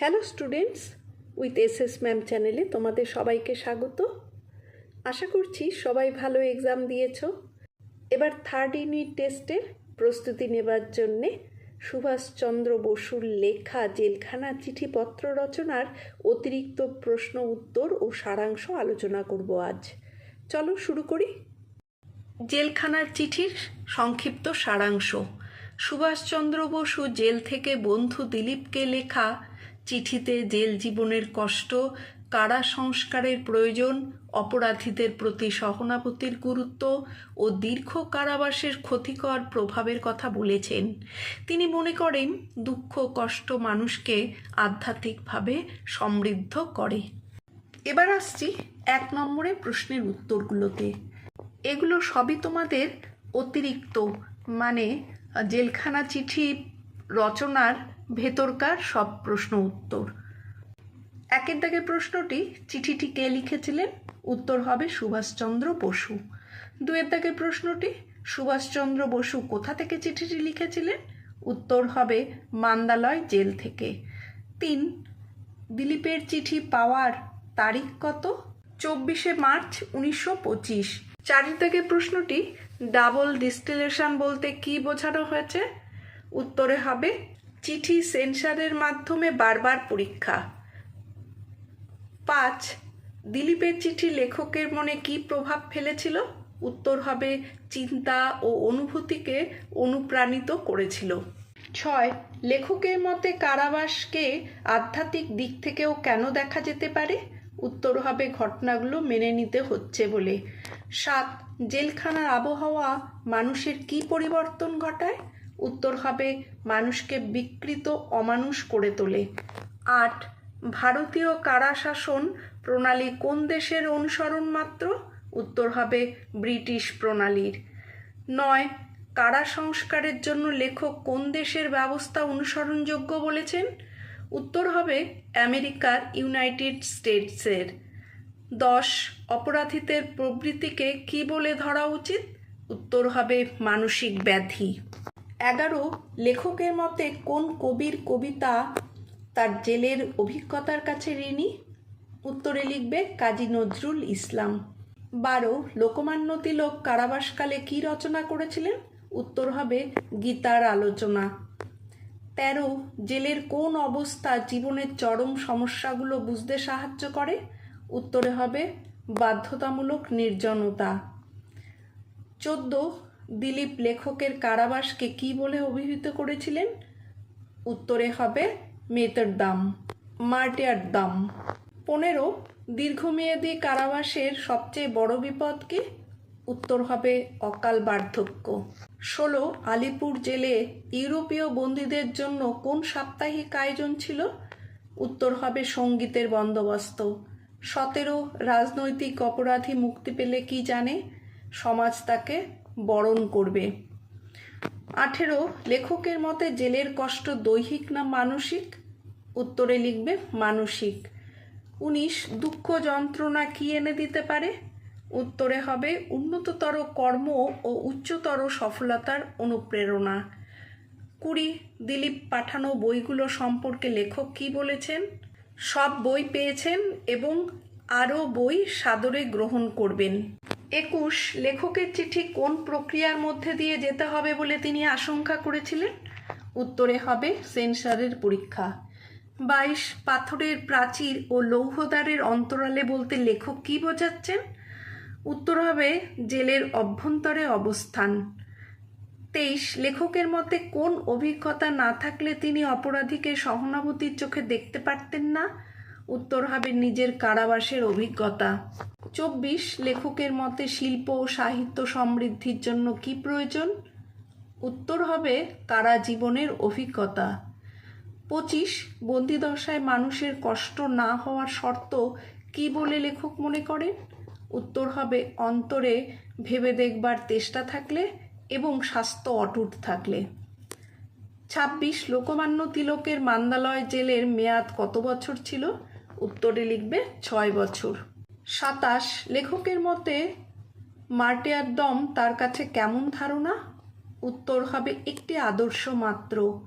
Hello students with S S ma'am চ্যানেলে তোমাদের সবাইকে স্বাগত। আশা করছি সবাই ভালো এক্সাম দিয়েছ। এবার থার্ড ইউনিট টেস্টের প্রস্তুতি নেবার জন্যে সুভাষচন্দ্র বসুর লেখা, জেলখানা চিঠিপত্র রচনার অতিরিক্ত প্রশ্ন উত্তর ও সারাংশ আলোচনা করব আজ। চলো শুরু করি। জেলখানার চিঠির সংক্ষিপ্ত সারাংশ। সুভাষচন্দ্র বসু জেল থেকে বন্ধু দিলীপকে লেখা চিঠিতে জেল জীবনের কষ্ট, কারা সংস্কারের প্রয়োজন, অপরাধীদের প্রতি সহানুভূতির গুরুত্ব ও দীর্ঘ কারাবাসের ক্ষতিকর প্রভাবের কথা বলেছেন। তিনি মনে করেন, দুঃখ, কষ্ট মানুষকে আধ্যাত্মিকভাবে সমৃদ্ধ করে। এবার আসছি এক নম্বরে প্রশ্নের উত্তরগুলোতে। এগুলো সবই তোমাদের অতিরিক্ত মানে জেলখানা চিঠি রচনার ভেতরকার সব প্রশ্ন উত্তর। একের দাগের প্রশ্নটি, চিঠিটি কে লিখেছিলেন? উত্তর হবে সুভাষচন্দ্র বসু। দুয়ের দাগের প্রশ্নটি, সুভাষচন্দ্র বসু কোথা থেকে চিঠিটি লিখেছিলেন? উত্তর হবে মান্দালয় জেল থেকে। তিন, দিলীপের চিঠি পাওয়ার তারিখ কত? চব্বিশে মার্চ উনিশশো পঁচিশ। চারি দাগের প্রশ্নটি, ডাবল ডিস্টিলেশন বলতে কি বোঝানো হয়েছে? উত্তরে হবে চিঠি সেন্সারের মাধ্যমে বারবার পরীক্ষা। পাঁচ, দিলীপের চিঠি লেখকের মনে কি প্রভাব ফেলেছিল? উত্তর হবে, চিন্তা ও অনুভূতিকে অনুপ্রাণিত করেছিল। ছয়, লেখকের মতে কারাবাসকে আধ্যাত্মিক দিক থেকেও কেন দেখা যেতে পারে? উত্তর হবে, ঘটনাগুলো মেনে নিতে হচ্ছে বলে। সাত, জেলখানার আবহাওয়া মানুষের কি পরিবর্তন ঘটায়? উত্তর হবে মানুষকে বিকৃত, অমানুষ করে তোলে। আট, ভারতীয় কারা শাসন প্রণালী কোন দেশের অনুসরণ মাত্র? উত্তর হবে ব্রিটিশ প্রণালীর। নয় কারা সংস্কারের জন্য লেখক কোন দেশের ব্যবস্থা অনুসরণযোগ্য বলেছেন? উত্তর হবে আমেরিকার ইউনাইটেড স্টেটসের। দশ, অপরাধীদের প্রবৃত্তিকে কি বলে ধরা উচিত? উত্তর হবে মানসিক ব্যাধি। এগারো লেখকের মতে কোন কবির কবিতা তার জেলের অভিজ্ঞতার কাছে ঋণী? উত্তরে লিখবে, কাজী নজরুল ইসলাম। বারো, লোকমান্য তিলক কারাবাসকালে কি রচনা করেছিলেন? উত্তর হবে, গীতার আলোচনা। তেরো, জেলের কোন অবস্থা জীবনের চরম সমস্যাগুলো বুঝতে সাহায্য করে? উত্তরে হবে, বাধ্যতামূলক নির্জনতা। চোদ্দ দিলীপ লেখকের কারাবাসকে কি বলে অভিহিত করেছিলেন? উত্তরে হবে মেতের দাম মার্টিয়ার দাম। পনেরো, দীর্ঘমেয়াদী কারাবাসের সবচেয়ে বড় বিপদ কি? উত্তর হবে অকাল বার্ধক্য। ষোলো, আলিপুর জেলে ইউরোপীয় বন্দীদের জন্য কোন সাপ্তাহিক আয়োজন ছিল? উত্তর হবে সঙ্গীতের বন্দোবস্ত। সতেরো, রাজনৈতিক অপরাধী মুক্তি পেলে কি জানে? সমাজ তাকে বরণ করবে। আঠেরো, লেখকের মতে জেলের কষ্ট দৈহিক না মানসিক? উত্তরে লিখবে, মানসিক। উনিশ, দুঃখ যন্ত্রণা কি এনে দিতে পারে? উত্তরে হবে, উন্নততর কর্ম ও উচ্চতর সফলতার অনুপ্রেরণা। কুড়ি, দিলীপ পাঠানো বইগুলো সম্পর্কে লেখক কি বলেছেন? সব বই পেয়েছেন এবং আরও বই সাদরে গ্রহণ করবেন। একুশ, লেখকের চিঠি কোন প্রক্রিয়ার মধ্যে দিয়ে যেতে হবে বলে তিনি আশঙ্কা করেছিলেন? উত্তরে হবে, সেন্সারের পরীক্ষা। বাইশ, পাথরের প্রাচীর ও লৌহদ্বারের অন্তরালে বলতে লেখক কি বোঝাচ্ছেন? উত্তর হবে, জেলের অভ্যন্তরে অবস্থান। তেইশ, লেখকের মতে কোন অভিজ্ঞতা না থাকলে তিনি অপরাধীকে সহানুভূতির চোখে দেখতে পারতেন না? উত্তর হবে, নিজের কারাবাসের অভিজ্ঞতা। চব্বিশ লেখকের মতে শিল্প ও সাহিত্য সমৃদ্ধির জন্য কি প্রয়োজন? উত্তর হবে কারা জীবনের অভিজ্ঞতা। পঁচিশ বন্দিদশায় মানুষের কষ্ট না হওয়ার শর্ত কি বলে লেখক মনে করেন? উত্তর হবে অন্তরে ভেবে দেখবার চেষ্টা থাকলে এবং স্বাস্থ্য অটুট থাকলে। ছাব্বিশ লোকমান্য তিলকের মান্দালয় জেলের মেয়াদ কত বছর ছিল? উত্তরে লিখবে ছয় বছর। সাতাশ লেখকের মতে মার্টিয়ার দম তার কাছে কেমন ধারণা? উত্তর হবে একটি আদর্শ মাত্র।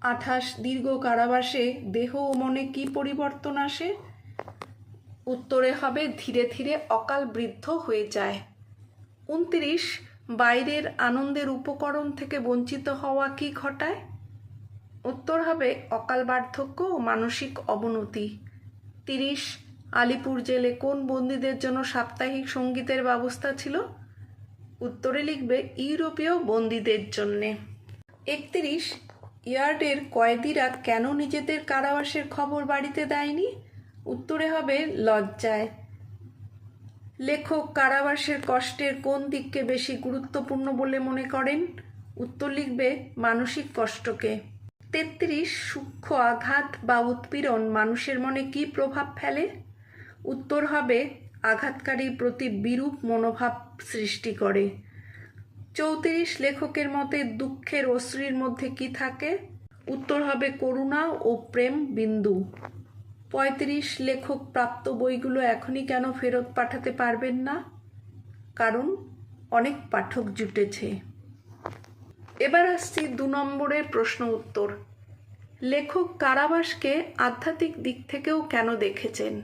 আঠাশ দীর্ঘ কারাবাসে দেহ ও মনে কি পরিবর্তন আসে? উত্তরে হবে ধীরে ধীরে অকাল বৃদ্ধ হয়ে যায়। উনত্রিশ বাইরের আনন্দের উপকরণ থেকে বঞ্চিত হওয়া কি ঘটায়? উত্তর হবে অকাল বার্ধক্য ও মানসিক অবনতি। তিরিশ আলিপুর জেলে কোন বন্দীদের জন্য সাপ্তাহিক সঙ্গীতের ব্যবস্থা ছিল? উত্তরে লিখবে, ইউরোপীয় বন্দীদের জন্যে। একত্রিশ, ইয়ার্ডের কয়েদিরা কেন নিজেদের কারাবাসের খবর বাড়িতে দেয়নি? উত্তরে হবে, লজ্জায়। লেখক, কারাবাসের কষ্টের কোন দিককে বেশি গুরুত্বপূর্ণ বলে মনে করেন? উত্তর লিখবে, মানসিক কষ্টকে। তেত্রিশ, সূক্ষ্ম আঘাত বা উৎপীড়ন মানুষের মনে কি প্রভাব ফেলে? উত্তর হবে আঘাতকারীর প্রতি বিরূপ মনোভাব সৃষ্টি করে। চৌত্রিশ লেখকের মতে দুঃখের অশ্রীর মধ্যে কি থাকে? উত্তর হবে করুণা ও প্রেম বিন্দু। পঁয়ত্রিশ লেখক প্রাপ্ত বইগুলো এখনই কেন ফেরত পাঠাতে পারবেন না? কারণ অনেক পাঠক জুটেছে। এবার আসছি দু নম্বরের প্রশ্ন উত্তর। লেখক কারাবাসকে আধ্যাত্মিক দিক থেকেও কেন দেখেছেন?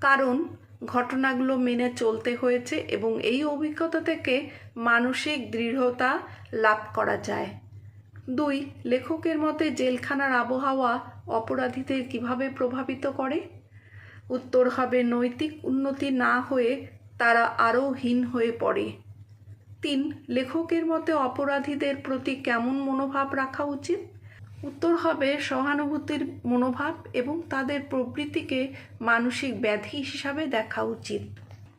কারণ ঘটনাগুলো মেনে চলতে হয়েছে এবং এই অভিজ্ঞতা থেকে মানসিক দৃঢ়তা লাভ করা যায়। দুই, লেখকের মতে জেলখানার আবহাওয়া অপরাধীদের কীভাবে প্রভাবিত করে? উত্তর হবে, নৈতিক উন্নতি না হয়ে তারা আরও হীন হয়ে পড়ে। তিন, লেখকের মতে অপরাধীদের প্রতি কেমন মনোভাব রাখা উচিত? উত্তর হবে সহানুভূতির মনোভাব এবং তাদের প্রবৃত্তিকে মানসিক ব্যাধি হিসাবে দেখা উচিত।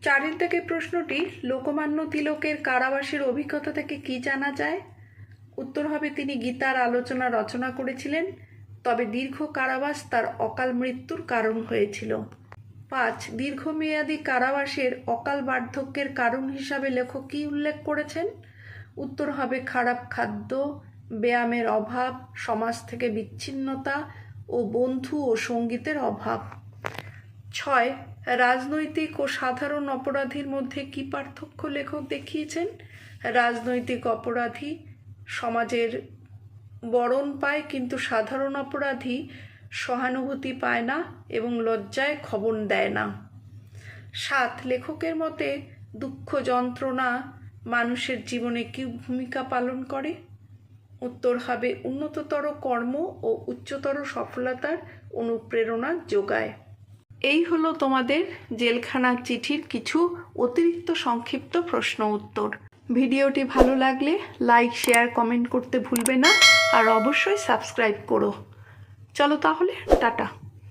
চারের থেকে প্রশ্নটি, লোকমান্য তিলকের কারাবাসের অভিজ্ঞতা থেকে কি জানা যায়? উত্তর হবে, তিনি গীতার আলোচনা রচনা করেছিলেন, তবে দীর্ঘ কারাবাস তার অকাল মৃত্যুর কারণ হয়েছিল। পাঁচ, দীর্ঘমেয়াদী কারাবাসের অকাল বার্ধক্যের কারণ হিসাবে লেখক কী উল্লেখ করেছেন? উত্তর হবে, খারাপ খাদ্য ব্যায়ামের অভাব, সমাজ থেকে বিচ্ছিন্নতা ও বন্ধু ও সঙ্গীতের অভাব। ছয়, রাজনৈতিক ও সাধারণ অপরাধীর মধ্যে কি পার্থক্য লেখক দেখিয়েছেন? রাজনৈতিক অপরাধী সমাজের বরণ পায় কিন্তু সাধারণ অপরাধী সহানুভূতি পায় না এবং লজ্জায় খবর দেয় না। সাত, লেখকের মতে দুঃখ যন্ত্রণা মানুষের জীবনে কি ভূমিকা পালন করে? উত্তর হবে উন্নততর কর্ম ও উচ্চতর সফলতার অনুপ্রেরণা যোগায়। এই হলো তোমাদের জেলখানা চিঠির কিছু অতিরিক্ত সংক্ষিপ্ত প্রশ্ন উত্তর। ভিডিওটি ভালো লাগলে লাইক, শেয়ার, কমেন্ট করতে ভুলবে না, আর অবশ্যই সাবস্ক্রাইব করো। চলো তাহলে, টাটা।